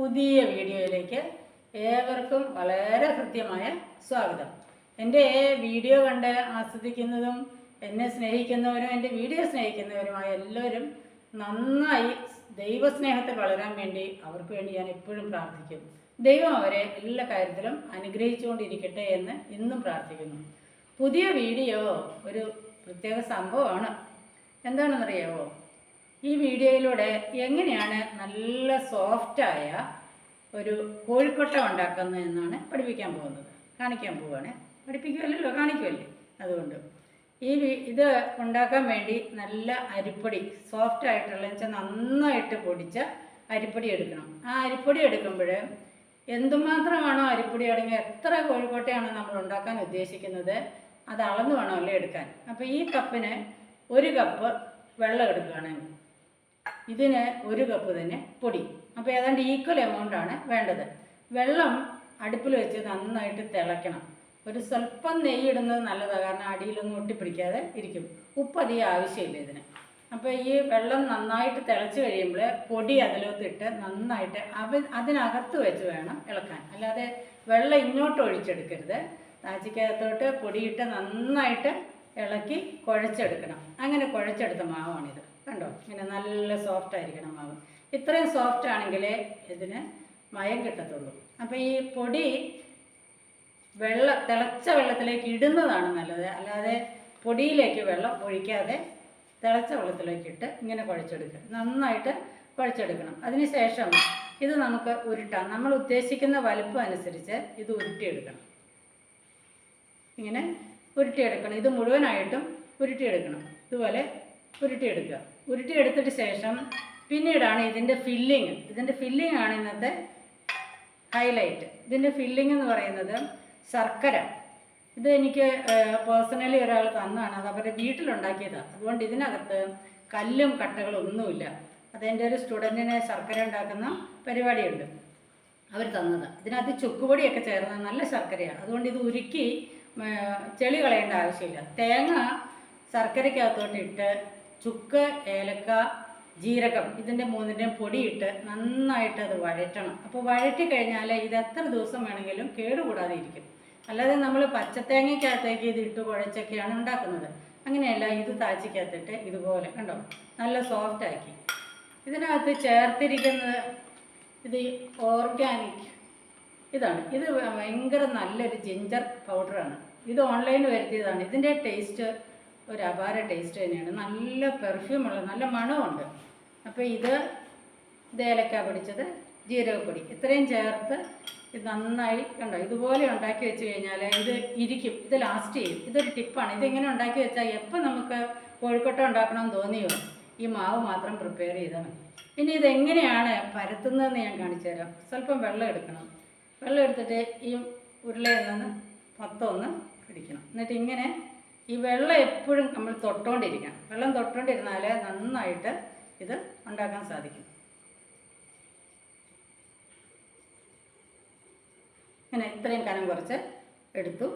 പുതിയ വീഡിയോയിലേക്ക് ഏവർക്കും വളരെ ഹൃദ്യമായ സ്വാഗതം. എന്റെ വീഡിയോ കണ്ട് ആസ്വദിക്കുന്നതും എന്നെ സ്നേഹിക്കുന്നവരും എന്റെ വീഡിയോ സ്നേഹിക്കുന്നവരുമായ എല്ലാവരും നന്നായി ദൈവസ്നേഹത്തിൽ വളരാൻ വേണ്ടി അവർക്ക് വേണ്ടി ഞാൻ എപ്പോഴും പ്രാർത്ഥിക്കും. ദൈവം അവരെ എല്ലാ കാര്യത്തിലും അനുഗ്രഹിച്ചുകൊണ്ടിരിക്കട്ടെ എന്ന് ഇന്നും പ്രാർത്ഥിക്കുന്നു. പുതിയ വീഡിയോ ഒരു പ്രത്യേക സംഭവമാണ്. എന്താണെന്നറിയാവോ? ഈ വീഡിയോയിലൂടെ എങ്ങനെയാണ് നല്ല സോഫ്റ്റായ ഒരു കോഴിക്കൊട്ട ഉണ്ടാക്കുന്നത് എന്നാണ് പഠിപ്പിക്കാൻ പോകുന്നത്. കാണിക്കാൻ പോവുകയാണ് പഠിപ്പിക്കുമല്ലോ കാണിക്കുമല്ലേ അതുകൊണ്ട്. ഈ ഇത് ഉണ്ടാക്കാൻ വേണ്ടി നല്ല അരിപ്പൊടി സോഫ്റ്റ് ആയിട്ടുള്ള വെച്ചാൽ നന്നായിട്ട് പൊടിച്ച അരിപ്പൊടി എടുക്കണം. ആ അരിപ്പൊടി എടുക്കുമ്പോൾ എന്തുമാത്രമാണോ അരിപ്പൊടി അടങ്ങി എത്ര കോഴിക്കോട്ടയാണോ നമ്മൾ ഉണ്ടാക്കാൻ ഉദ്ദേശിക്കുന്നത് അത് അളന്ന് വേണമല്ലോ എടുക്കാൻ. അപ്പോൾ ഈ കപ്പിന് ഒരു കപ്പ് വെള്ളം എടുക്കുകയാണെങ്കിൽ ഇതിന് ഒരു കപ്പ് തന്നെ പൊടി. അപ്പോൾ ഏതാണ്ട് ഈക്വൽ എമൗണ്ടാണ് വേണ്ടത്. വെള്ളം അടുപ്പിൽ വെച്ച് നന്നായിട്ട് തിളയ്ക്കണം. ഒരു സ്വല്പം നെയ്യ് ഇടുന്നത് നല്ലതാണ് കാരണം അടിയിലൊന്നും ഒട്ടിപ്പിടിക്കാതെ ഇരിക്കും. ഉപ്പ് അധികം ആവശ്യമില്ല ഇതിന്. അപ്പോൾ ഈ വെള്ളം നന്നായിട്ട് തിളച്ച് കഴിയുമ്പോൾ പൊടി അതിലോട്ടിട്ട് നന്നായിട്ട് അവ അതിനകത്ത് വെച്ച് വേണം ഇളക്കാൻ. അല്ലാതെ വെള്ളം ഇങ്ങോട്ട് ഒഴിച്ചെടുക്കരുത്. താച്ചിക്കകത്തോട്ട് പൊടിയിട്ട് നന്നായിട്ട് ഇളക്കി കുഴച്ചെടുക്കണം. അങ്ങനെ കുഴച്ചെടുത്ത മാവാണിത്. കണ്ടോ? ഇങ്ങനെ നല്ല സോഫ്റ്റ് ആയിരിക്കണം മാവ്. ഇത്രയും സോഫ്റ്റ് ആണെങ്കിലേ ഇതിന് മയം കിട്ടത്തുള്ളൂ. അപ്പോൾ ഈ പൊടി വെള്ളം തിളച്ച വെള്ളത്തിലേക്ക് ഇടുന്നതാണ് നല്ലത്. അല്ലാതെ പൊടിയിലേക്ക് വെള്ളം ഒഴിക്കാതെ തിളച്ച വെള്ളത്തിലേക്ക് ഇട്ട് ഇങ്ങനെ കുഴച്ചെടുക്കുക. നന്നായിട്ട് കുഴച്ചെടുക്കണം. അതിനുശേഷം ഇത് നമുക്ക് ഉരുട്ടാം. നമ്മൾ ഉദ്ദേശിക്കുന്ന വലുപ്പം അനുസരിച്ച് ഇത് ഉരുട്ടിയെടുക്കണം. ഇങ്ങനെ ഉരുട്ടിയെടുക്കണം. ഇത് മുഴുവനായിട്ടും ഉരുട്ടിയെടുക്കണം. ഇതുപോലെ ഉരുട്ടിയെടുക്കുക. ഉരുട്ടിയെടുത്തിട്ട് ശേഷം പിന്നീടാണ് ഇതിന്റെ ഫില്ലിങ് ഇതിന്റെ ഫില്ലിംഗ് ആണ് ഇന്നത്തെ ഹൈലൈറ്റ് ഇതിന്റെ ഫില്ലിംഗ് എന്ന് പറയുന്നത് ശർക്കര. ഇത് എനിക്ക് പേഴ്സണലി ഒരാൾ തന്നാണ്. അത് അവരുടെ വീട്ടിലുണ്ടാക്കിയതാണ് അതുകൊണ്ട് ഇതിനകത്ത് കല്ലും കട്ടകളും ഒന്നുമില്ല. അതെന്റെ ഒരു സ്റ്റുഡന്റിനെ ശർക്കര ഉണ്ടാക്കുന്ന പരിപാടിയുണ്ട്. അവർ തന്നത്. ഇതിനകത്ത് ചുക്കുപൊടിയൊക്കെ ചേർന്ന നല്ല ശർക്കരയാണ് അതുകൊണ്ട് ഇത് ഉരുക്കി ചെളി കളയേണ്ട ആവശ്യമില്ല. തേങ്ങ ശർക്കരയ്ക്കകത്തോട്ട് ഇട്ട് ചുക്ക് ഏലക്ക ജീരകം ഇതിന്റെ മൂന്നിന്റെയും പൊടിയിട്ട് നന്നായിട്ട് അത് വഴറ്റണം. അപ്പോൾ വഴറ്റി കഴിഞ്ഞാൽ ഇത് എത്ര ദിവസം വേണമെങ്കിലും കേടുകൂടാതെ ഇരിക്കും. അല്ലാതെ നമ്മൾ പച്ചത്തേങ്ങയ്ക്കകത്തേക്ക് ഇത് ഇട്ട് കുഴച്ചൊക്കെയാണ് ഉണ്ടാക്കുന്നത്. അങ്ങനെയല്ല ഇത് താച്ചിക്കകത്തിട്ട് ഇതുപോലെ കണ്ടോ? നല്ല സോഫ്റ്റ് ആക്കി. ഇതിനകത്ത് ചേർത്തിരിക്കുന്നത് ഇത് ഓർഗാനിക് ഇതാണ്. ഇത് ഭയങ്കര നല്ലൊരു ജിഞ്ചർ പൗഡറാണ് ഇത് ഓൺലൈനിൽ വരുത്തിയതാണ്. ഇതിന്റെ ടേസ്റ്റ് ഒരു അപാര ടേസ്റ്റ് തന്നെയാണ്. നല്ല പെർഫ്യൂമുള്ള നല്ല മണമുണ്ട്. അപ്പോൾ ഇത് ഇത് ഏലക്ക പൊടിച്ചത് ജീരകപ്പൊടി ഇത്രയും ചേർത്ത് ഇത് നന്നായി കണ്ടോ? ഇതുപോലെ ഉണ്ടാക്കി വെച്ച് കഴിഞ്ഞാൽ ഇത് ഇരിക്കും. ഇത് ലാസ്റ്റ് ചെയ്യും. ഇതൊരു ടിപ്പാണ് ഇതിങ്ങനെ ഉണ്ടാക്കി വെച്ചാൽ എപ്പോൾ നമുക്ക് കോഴിക്കോട്ട ഉണ്ടാക്കണമെന്ന് തോന്നിയോ? ഈ മാവ് മാത്രം പ്രിപ്പയർ ചെയ്താൽ മതി. ഇനി ഇതെങ്ങനെയാണ് പരത്തുന്നതെന്ന് ഞാൻ കാണിച്ചു തരാം. സ്വല്പം വെള്ളം എടുക്കണം. വെള്ളം എടുത്തിട്ട് ഈ ഉരുളയിൽ നിന്ന് മൊത്തം ഒന്ന് പിടിക്കണം. എന്നിട്ട് ഇങ്ങനെ ഈ വെള്ളം എപ്പോഴും നമ്മൾ തൊട്ടുകൊണ്ടിരിക്കണം വെള്ളം തൊട്ടുകൊണ്ടിരുന്നാലേ നന്നായിട്ട് ഇത് ഉണ്ടാക്കാൻ സാധിക്കും. ഇങ്ങനെ ഇത്രയും കനം കുറച്ച് എടുത്തു.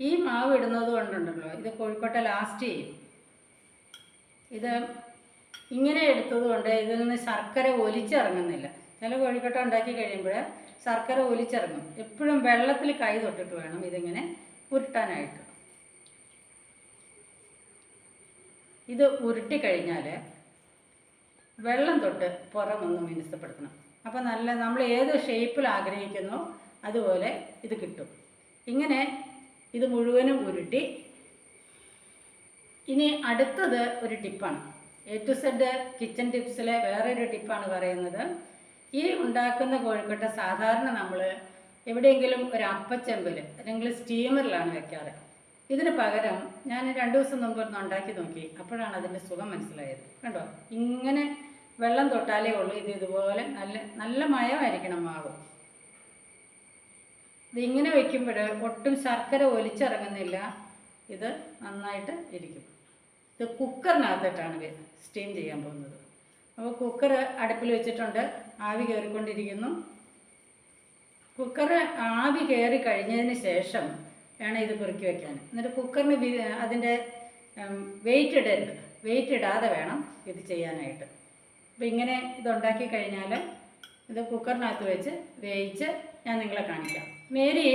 ഈ മാവ് ഇടുന്നത് കൊണ്ടുണ്ടല്ലോ ഇത് കോഴിക്കോട്ടെ ലാസ്റ്റ് ചെയ്യും. ഇത് ഇങ്ങനെ എടുത്തത് കൊണ്ട് ഇതിൽ നിന്ന് ശർക്കര ഒലിച്ചിറങ്ങുന്നില്ല. ചില കോഴിക്കോട്ട ഉണ്ടാക്കി കഴിയുമ്പോൾ ശർക്കര ഒലിച്ചിറങ്ങും. എപ്പോഴും വെള്ളത്തിൽ കൈ തൊട്ടിട്ട് വേണം ഇതിങ്ങനെ ഉരുട്ടാനായിട്ട്. ഇത് ഉരുട്ടി കഴിഞ്ഞാൽ വെള്ളം തൊട്ട് പുറമൊന്ന് മിനുസപ്പെടുത്തണം. അപ്പോൾ നല്ല നമ്മൾ ഏത് ഷേപ്പിൽ ആഗ്രഹിക്കുന്നു അതുപോലെ ഇത് കിട്ടും. ഇങ്ങനെ ഇത് മുഴുവനും ഉരുട്ടി. ഇനി അടുത്തത് ഒരു ടിപ്പാണ്. എ ടു സെഡ് കിച്ചൺ ടിപ്സിലെ വേറൊരു ടിപ്പാണ് പറയുന്നത്. ഈ ഉണ്ടാക്കുന്ന കോഴിക്കട്ട സാധാരണ നമ്മൾ എവിടെയെങ്കിലും ഒരു അപ്പച്ചെമ്പിൽ അല്ലെങ്കിൽ സ്റ്റീമറിലാണ് വെക്കാറ്. ഇതിന് പകരം ഞാൻ രണ്ട് ദിവസം മുമ്പ് ഒന്ന് ഉണ്ടാക്കി നോക്കി. അപ്പോഴാണ് അതിന്റെ സുഖം മനസ്സിലായത്. കണ്ടോ? ഇങ്ങനെ വെള്ളം തൊട്ടാലേ ഉള്ളൂ. ഇത് ഇതുപോലെ നല്ല നല്ല മയമായിരിക്കണം മാവ്. ഇതിങ്ങനെ വയ്ക്കുമ്പോൾ ഒട്ടും ശർക്കര ഒലിച്ചിറങ്ങുന്നില്ല. ഇത് നന്നായിട്ട് ഇരിക്കും. ഇത് കുക്കറിനകത്തിട്ടാണ് സ്റ്റീം ചെയ്യാൻ പോകുന്നത്. അപ്പോൾ കുക്കർ അടുപ്പിൽ വെച്ചിട്ടുണ്ട്. ആവി കയറിക്കൊണ്ടിരിക്കുന്നു. കുക്കർ ആവി കയറി കഴിഞ്ഞതിന് ശേഷം വേണം ഇത് പെറുക്കി വയ്ക്കാൻ എന്നിട്ട് കുക്കറിന് അതിന്റെ വെയിറ്റ് ഇടരുത്. വെയിറ്റ് ഇടാതെ വേണം ഇത് ചെയ്യാനായിട്ട്. അപ്പോൾ ഇങ്ങനെ ഇതുണ്ടാക്കി കഴിഞ്ഞാൽ ഇത് കുക്കറിനകത്ത് വെച്ച് വേവിച്ച് ഞാൻ നിങ്ങളെ കാണിക്കാം. മേരി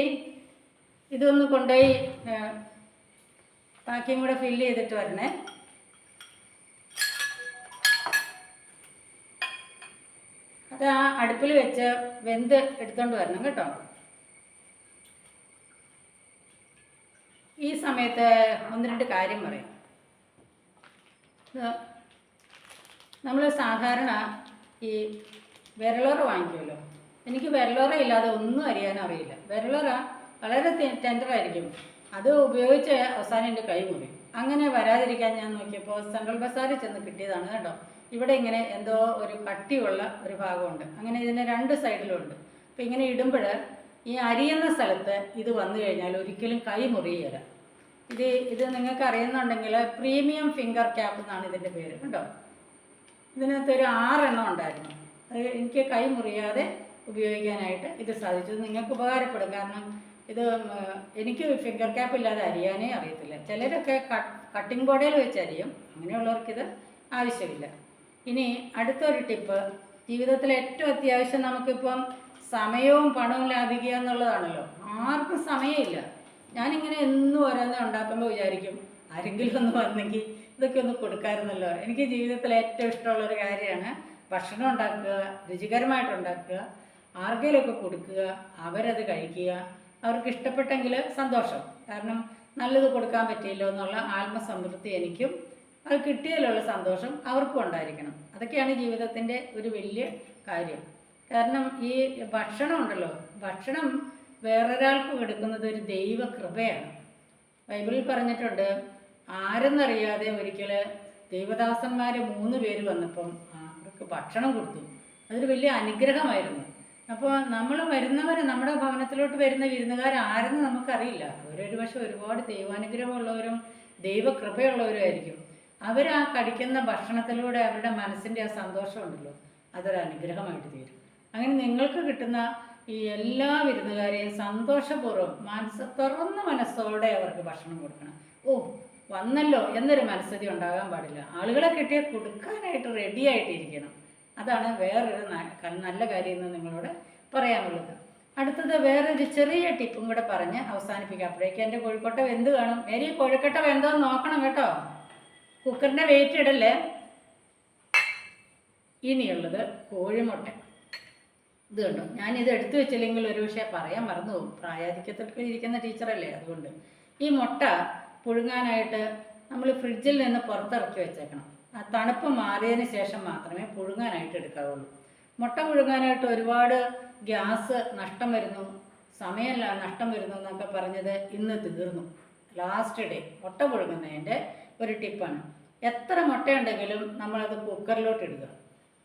ഇതൊന്ന് കൊണ്ടുപോയി ബാക്കിയും കൂടെ ഫില്ല് ചെയ്തിട്ട് വരണേ. അത് ആ അടുപ്പിൽ വെച്ച് വെന്ത് എടുത്തോണ്ട് വരണം കേട്ടോ. ഈ സമയത്ത് ഒന്ന് രണ്ട് കാര്യം പറയാം. നമ്മൾ സാധാരണ ഈ വിരലോറ വാങ്ങിക്കുമല്ലോ? എനിക്ക് വിരലോറ ഇല്ലാതെ ഒന്നും അറിയാൻ അറിയില്ല. വിരലോറ വളരെ ടെൻഡറായിരിക്കും അത് ഉപയോഗിച്ച് അവസാനം എന്റെ കൈ മുറി. അങ്ങനെ വരാതിരിക്കാൻ ഞാൻ നോക്കിയപ്പോൾ സെൻട്രൽ ബസാറിൽ ചെന്ന് കിട്ടിയതാണ് കേട്ടോ. ഇവിടെ ഇങ്ങനെ എന്തോ ഒരു കട്ടിയുള്ള ഒരു ഭാഗമുണ്ട്. അങ്ങനെ ഇതിന് രണ്ട് സൈഡിലുണ്ട്. അപ്പോൾ ഇങ്ങനെ ഇടുമ്പോൾ ഈ അരിയുന്ന സ്ഥലത്ത് ഇത് വന്നു കഴിഞ്ഞാൽ ഒരിക്കലും കൈ മുറിയുകയില്ല ഇത് ഇത് നിങ്ങൾക്ക് അറിയുന്നുണ്ടെങ്കിൽ പ്രീമിയം ഫിംഗർ ക്യാപ്പ് എന്നാണ് ഇതിന്റെ പേര് കേട്ടോ ഇതിനകത്ത് ഒരു ആറെണ്ണം ഉണ്ടായിരുന്നു. അത് എനിക്ക് കൈ മുറിയാതെ ഉപയോഗിക്കാനായിട്ട് ഇത് സാധിച്ചു. നിങ്ങൾക്ക് ഉപകാരപ്പെടും. കാരണം ഇത് എനിക്ക് ഫിംഗർ ക്യാപ്പ് ഇല്ലാതെ അരിയാനേ അറിയത്തില്ല. ചിലരൊക്കെ കട്ടിംഗ് ബോർഡിൽ വെച്ച് അരിയും. അങ്ങനെയുള്ളവർക്കിത് ആവശ്യമില്ല. ഇനി അടുത്തൊരു ടിപ്പ് ജീവിതത്തിൽ ഏറ്റവും അത്യാവശ്യം നമുക്കിപ്പം സമയവും പണവും ലാഭിക്കുക എന്നുള്ളതാണല്ലോ. ആർക്കും സമയമില്ല. ഞാനിങ്ങനെ എന്നും ഓരോന്ന് ഉണ്ടാക്കുമ്പോൾ വിചാരിക്കും ആരെങ്കിലും ഒന്ന് വന്നെങ്കിൽ ഇതൊക്കെ ഒന്ന് കൊടുക്കാമായിരുന്നല്ലോ എനിക്ക് ജീവിതത്തിൽ ഏറ്റവും ഇഷ്ടമുള്ള ഒരു കാര്യമാണ് ഭക്ഷണം ഉണ്ടാക്കുക രുചികരമായിട്ട് ഉണ്ടാക്കുക ആർക്കെങ്കിലുമൊക്കെ കൊടുക്കുക അവരത് കഴിക്കുക അവർക്ക് ഇഷ്ടപ്പെട്ടെങ്കിൽ സന്തോഷം. കാരണം നല്ലത് കൊടുക്കാൻ പറ്റിയല്ലോ എന്നുള്ള ആത്മസംതൃപ്തി എനിക്കും അത് കിട്ടിയാലുള്ള സന്തോഷം അവർക്കും ഉണ്ടായിരിക്കണം. അതൊക്കെയാണ് ജീവിതത്തിന്റെ ഒരു വലിയ കാര്യം. കാരണം ഈ ഭക്ഷണം ഉണ്ടല്ലോ ഭക്ഷണം വേറൊരാൾക്ക് കൊടുക്കുന്നത് ഒരു ദൈവകൃപയാണ്. ബൈബിളിൽ പറഞ്ഞിട്ടുണ്ട് ആരെന്നറിയാതെ ഒരിക്കൽ ദൈവദാസന്മാർ മൂന്ന് പേര് വന്നപ്പം അവർക്ക് ഭക്ഷണം കൊടുത്തു. അതൊരു വലിയ അനുഗ്രഹമായിരുന്നു. അപ്പോൾ നമ്മൾ വരുന്നവർ നമ്മുടെ ഭവനത്തിലോട്ട് വരുന്ന വിരുന്നുകാർ ആരെന്ന് നമുക്കറിയില്ല. അവരൊരു പക്ഷെ ഒരുപാട് ദൈവാനുഗ്രഹമുള്ളവരും ദൈവകൃപയുള്ളവരും ആയിരിക്കും. അവർ ആ കടിക്കുന്ന ഭക്ഷണത്തിലൂടെ അവരുടെ മനസ്സിന്റെ ആ സന്തോഷമുണ്ടല്ലോ. അതൊരു അനുഗ്രഹമായിട്ട് തീരും. അങ്ങനെ നിങ്ങൾക്ക് കിട്ടുന്ന ഈ എല്ലാ വിരുന്നുകാരെയും സന്തോഷപൂർവം മനസ്സ് തുറന്ന മനസ്സോടെ അവർക്ക് ഭക്ഷണം കൊടുക്കണം. ഓ വന്നല്ലോ എന്നൊരു മനസ്ഥിതി ഉണ്ടാകാൻ പാടില്ല. ആളുകളെ കിട്ടിയാൽ കൊടുക്കാനായിട്ട് റെഡി ആയിട്ടിരിക്കണം. അതാണ് വേറൊരു നല്ല കാര്യം എന്ന് നിങ്ങളോട് പറയാനുള്ളത്. അടുത്തത് വേറൊരു ചെറിയ ടിപ്പും കൂടെ പറഞ്ഞ് അവസാനിപ്പിക്കാം അപ്പോഴേക്കും എന്റെ കോഴിക്കോട്ട വെന്ത് കാണും? മേരി കോഴിക്കോട്ട വെന്തോ നോക്കണം കേട്ടോ. കുക്കറിന്റെ വെയിറ്റ് ഇടല്ലേ? ഇനിയുള്ളത് കോഴിമുട്ട. ഇത് കണ്ടോ? ഞാനിത് എടുത്തു വെച്ചില്ലെങ്കിൽ ഒരു പക്ഷേ പറയാൻ മറന്നു പോകും. പ്രായാധിക്യത്തിൽ ഇരിക്കുന്ന ടീച്ചറല്ലേ അതുകൊണ്ട്. ഈ മുട്ട പുഴുങ്ങാനായിട്ട് നമ്മൾ ഫ്രിഡ്ജിൽ നിന്ന് പുറത്തിറക്കി വെച്ചേക്കണം. ആ തണുപ്പ് മാറിയതിന് ശേഷം മാത്രമേ പുഴുങ്ങാനായിട്ട് എടുക്കാവുള്ളൂ. മുട്ട പുഴുങ്ങാനായിട്ട് ഒരുപാട് ഗ്യാസ് നഷ്ടം വരുന്നു. സമയമല്ല നഷ്ടം വരുന്നു എന്നൊക്കെ പറഞ്ഞത് ഇന്ന് തീർന്നു. ലാസ്റ്റ് ഡേ മുട്ട പുഴുങ്ങുന്നതിന്റെ ഒരു ടിപ്പാണ്. എത്ര മുട്ടയുണ്ടെങ്കിലും നമ്മളത് കുക്കറിലോട്ട് ഇടുക.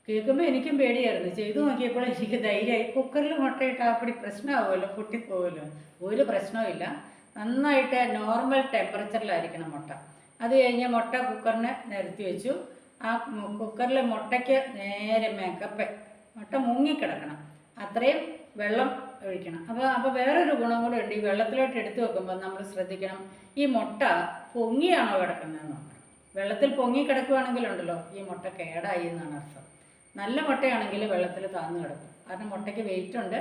കേൾക്കുമ്പോൾ എനിക്കും പേടിയായിരുന്നു. ചെയ്തു നോക്കിയപ്പോൾ എനിക്ക് ധൈര്യമായി. കുക്കറിൽ മുട്ടയിട്ടാൽ അപ്പടി പ്രശ്നമാവുമല്ലോ? പൊട്ടിപ്പോവുമല്ലോ? ഒരു പ്രശ്നവുമില്ല. നന്നായിട്ട് നോർമൽ ടെമ്പറേച്ചറിലായിരിക്കണം മുട്ട. അത് കഴിഞ്ഞ് മുട്ട കുക്കറിന് നിരത്തി വെച്ചു. ആ കുക്കറിലെ മുട്ടയ്ക്ക് നേരെ മേക്കപ്പ് മുട്ട മുങ്ങിക്കിടക്കണം. അത്രയും വെള്ളം ഒഴിക്കണം. അപ്പോൾ അപ്പോൾ വേറൊരു ഗുണം കൂടെ ഉണ്ട്. ഈ വെള്ളത്തിലോട്ട് എടുത്തു വെക്കുമ്പോൾ നമ്മൾ ശ്രദ്ധിക്കണം. ഈ മുട്ട പൊങ്ങിയാണോ കിടക്കുന്നതെന്ന് വെള്ളത്തിൽ പൊങ്ങി കിടക്കുകയാണെങ്കിലുണ്ടല്ലോ ഈ മുട്ട കേടായി എന്നാണ് അർത്ഥം. നല്ല മുട്ടയാണെങ്കിൽ വെള്ളത്തിൽ താന്നു കിടക്കും. കാരണം മുട്ടയ്ക്ക് വെയിറ്റ് ഉണ്ട്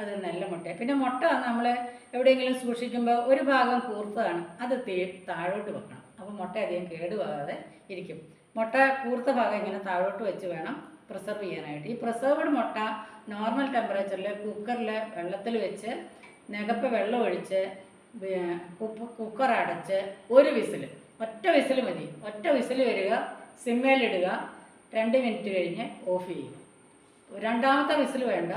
അത് നല്ല മുട്ടയാണ് പിന്നെ മുട്ട നമ്മൾ എവിടെയെങ്കിലും സൂക്ഷിക്കുമ്പോൾ ഒരു ഭാഗം കൂർത്തതാണ് അത് തേ താഴോട്ട് വെക്കണം. അപ്പോൾ മുട്ട അധികം കേടുപോകാതെ ഇരിക്കും. മുട്ട കൂർത്ത ഭാഗം ഇങ്ങനെ താഴോട്ട് വെച്ച് വേണം പ്രിസർവ് ചെയ്യാനായിട്ട്. ഈ പ്രിസർവ്ഡ് മുട്ട നോർമൽ ടെമ്പറേച്ചറിൽ കുക്കറിൽ വെള്ളത്തിൽ വെച്ച് നികപ്പ് വെള്ളം ഒഴിച്ച് കുക്കർ അടച്ച് ഒരു വിസിൽ ഒറ്റ വിസിൽ മതി. ഒറ്റ വിസിൽ വരിക സിമ്മേലിടുക രണ്ട് മിനിറ്റ് കഴിഞ്ഞ് ഓഫ് ചെയ്യുക രണ്ടാമത്തെ വിസിൽ വേണ്ട.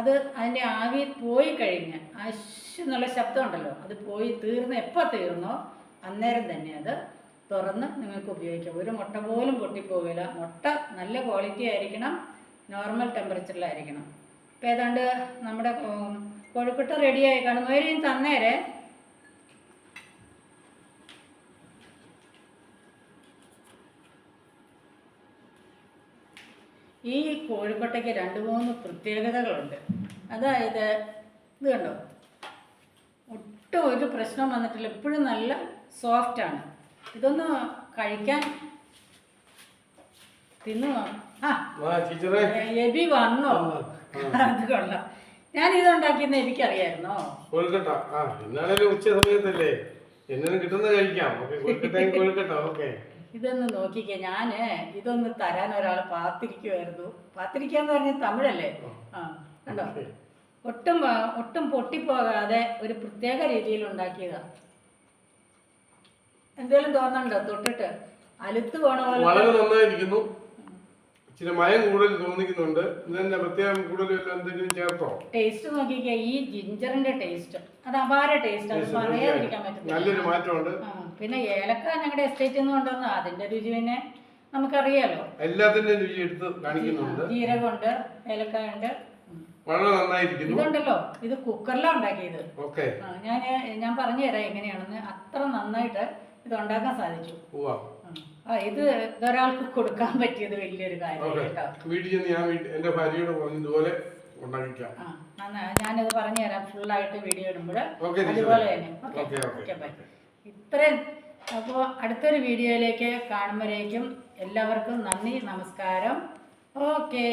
അത് അതിന്റെ ആവി പോയി കഴിഞ്ഞ് അശ് എന്നുള്ള ശബ്ദം ഉണ്ടല്ലോ അത് പോയി തീർന്ന് എപ്പോൾ തീർന്നോ അന്നേരം തന്നെ അത് തുറന്ന് നിങ്ങൾക്ക് ഉപയോഗിക്കാം. ഒരു മുട്ട പോലും പൊട്ടിപ്പോകില്ല. മുട്ട നല്ല ക്വാളിറ്റി ആയിരിക്കണം നോർമൽ ടെമ്പറേച്ചറിലായിരിക്കണം ഇപ്പം ഏതാണ്ട് നമ്മുടെ കോഴിക്കുട്ട റെഡിയായി കാണും ഒരു തന്നേരെ. ഈ കോഴിക്കോട്ടയ്ക്ക് രണ്ട് മൂന്ന് പ്രത്യേകതകളുണ്ട്. അതായത് ഇത് കണ്ടോ? ഒട്ടും ഒരു പ്രശ്നം വന്നിട്ടില്ല. എപ്പോഴും നല്ല സോഫ്റ്റാണ് ഇതൊന്ന് കഴിക്കാൻ തിന്നു എബി വന്നോ? അത് കൊള്ളാം. ഞാൻ ഇത് ഉണ്ടാക്കിയെന്ന് എനിക്കറിയായിരുന്നോ? കൊഴുക്കട്ട ആ ഉച്ച സമയത്തല്ലേ. എന്നും കിട്ടുന്ന കഴിക്കാം. കൊഴുക്കട്ടയും കൊഴുക്കട്ട ഓക്കെ. ഇതൊന്ന് നോക്കിക്കേ ഞാൻ ഇതൊന്ന് തരാൻ ഒരാൾ പാത്തിരിക്കുമായിരുന്നു പാത്തിരിക്കാന്ന് പറഞ്ഞ തമിഴല്ലേ? ആ. കണ്ടോ? ഒട്ടും ഒട്ടും പൊട്ടിപ്പോകാതെ ഒരു പ്രത്യേക രീതിയിൽ ഉണ്ടാക്കിയതാ. എന്തേലും തോന്നണ്ടോ തൊട്ടിട്ട്? അലുത്ത് പോണ പോലെ. ഇച്ചിരി മയം കൂടുതൽ തോന്നിക്കുന്നുണ്ട്. ഇതെന്നെ പ്രത്യേകം കൂടുതൽ എന്തെങ്കിലും ചേർത്തോ? ടേസ്റ്റ് നോക്കിക്കേ ഈ ജിഞ്ചറിന്റെ ടേസ്റ്റ് അത് അപാര ടേസ്റ്റ് അത് പറയാതിരിക്കാൻ പറ്റത്തില്ല. നല്ലൊരു മാറ്റമുണ്ട്. പിന്നെ ഏലക്ക ഞങ്ങളുടെ എസ്റ്റേറ്റിൽ നിന്ന് കൊണ്ടുവന്ന അതിന്റെ രുചി പിന്നെ നമുക്കറിയാലോ. എല്ലാത്തിന്റെ രുചി എടുത്ത് കാണിക്കുന്നുണ്ട്. ജീരകമുണ്ട് ഏലക്കായ ഉണ്ട് വളരെ നന്നായിരിക്കുന്നു. ഇതുണ്ടല്ലോ ഇത് കുക്കറിലാണ് ഉണ്ടാക്കിയത്. ഓക്കെ. ഞാൻ ഞാൻ പറഞ്ഞു തരാം എങ്ങനെയാണെന്ന്. അത്ര നന്നായിട്ട് ഇത് ഉണ്ടാക്കാൻ സാധിച്ചു ആ. ഇത് ഒരാൾക്ക് കൊടുക്കാൻ പറ്റിയത് വലിയൊരു കാര്യം കേട്ടോ. വീട്ടിൽ ചെന്ന് ഞാൻ വീട്ടിൽ എന്റെ ഭാര്യയോട് ഉണ്ടാക്കിക്കാം. ഞാനിത് പറഞ്ഞു തരാം. ഫുള്ളായിട്ട് വീഡിയോ ഇടുമ്പോൾ അതുപോലെ തന്നെ. Okay bye. ഇത്രയും. അപ്പോൾ അടുത്തൊരു വീഡിയോയിലേക്ക് കാണുമ്പോഴേക്കും എല്ലാവർക്കും നന്ദി നമസ്കാരം. ഓക്കേ.